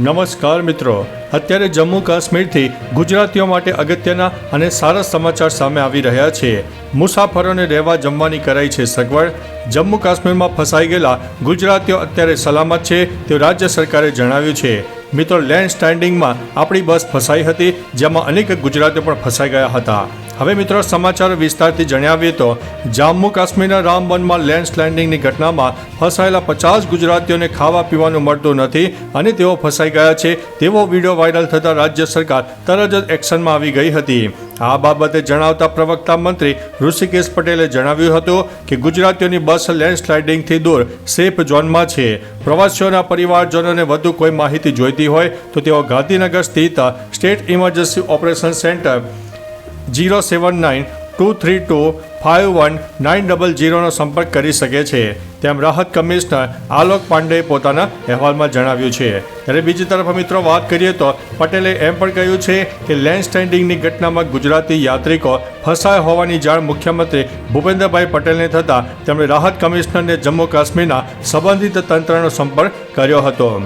નમસ્કાર મિત્રો. અત્યારે જમ્મુ કાશ્મીરથી ગુજરાતીઓ માટે અગત્યના અને સારા સમાચાર સામે આવી રહ્યા છે. મુસાફરોને રહેવા જમવાની કરાઈ છે સગવડ. જમ્મુ કાશ્મીરમાં ફસાઈ ગયેલા ગુજરાતીઓ અત્યારે સલામત છે તે રાજ્ય સરકારે જણાવ્યું છે. મિત્રો, લેન્ડ સ્ટેન્ડિંગમાં આપણી બસ ફસાઈ હતી, જેમાં અનેક ગુજરાતીઓ પણ ફસાઈ ગયા હતા. હવે મિત્રો સમાચાર વિસ્તારથી જણાવીએ તો જમ્મુ કાશ્મીરના રામબનમાં લેન્ડ સ્લેન્ડિંગની ઘટનામાં ફસાયેલા પચાસ ગુજરાતીઓને ખાવા પીવાનું મળતું નથી અને તેઓ ફસાઈ ગયા છે. તેવો વીડિયો વાયરલ થતાં રાજ્ય સરકાર તરત જ એક્શનમાં આવી ગઈ હતી. આ બાબતે જણાવતા પ્રવક્તા મંત્રી ઋષિકેશ પટેલે જણાવ્યું હતું કે ગુજરાતીઓની બસ લેન્ડ સ્લાઇડિંગથી દૂર સેફ ઝોનમાં છે. પ્રવાસીઓના પરિવારજનોને વધુ કોઈ માહિતી જોઈતી હોય તો તેઓ ગાંધીનગર સ્થિત state emergency operation centre zero seven nine two three two five one nine double જીરોનો સંપર્ક કરી શકે છે. તેમ રાહત કમિશનર આલોક પાંડેએ પોતાના અહેવાલમાં જણાવ્યું છે. ત્યારે બીજી તરફ મિત્રો વાત કરીએ તો પટેલે એમ પણ કહ્યું છે કે લેન્ડ સ્ટેન્ડિંગની ઘટનામાં ગુજરાતી યાત્રિકો ફસાયા હોવાની જાણ મુખ્યમંત્રી ભૂપેન્દ્રભાઈ પટેલને થતાં તેમણે રાહત કમિશનરને જમ્મુ કાશ્મીરના સંબંધિત તંત્રનો સંપર્ક કર્યો હતો.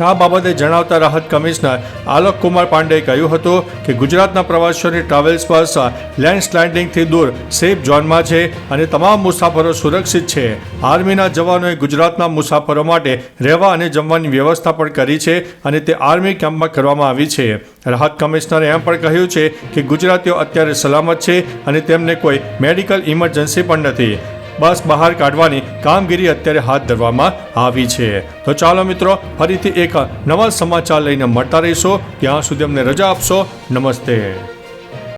આ બાબતે જણાવતા રાહત કમિશનર આલોક કુમાર પાંડેએ કહ્યું હતું કે ગુજરાતના પ્રવાસીઓની ટ્રાવેલ્સ બસ લેન્ડસ્લાઇડિંગથી દૂર, સેફ ઝોનમાં છે અને તમામ મુસાફરો સુરક્ષિત છે. આર્મીના જવાનોએ ગુજરાતના મુસાફરો માટે રહેવા અને જમવાની વ્યવસ્થા પણ કરી છે અને તે આર્મી કેમ્પમાં કરવામાં આવી છે. રાહત કમિશનરે એમ પણ કહ્યું છે કે ગુજરાતીઓ અત્યારે સલામત છે અને તેમને કોઈ મેડિકલ ઇમરજન્સી પણ નથી. બસ બહાર કાઢવાની કામગીરી અત્યારે હાથ ધરવામાં આવી છે. તો ચાલો મિત્રો, ફરીથી એક નવા સમાચાર લઈને મળતા રહીશો. ત્યાં સુધી અમને રજા આપશો. નમસ્તે.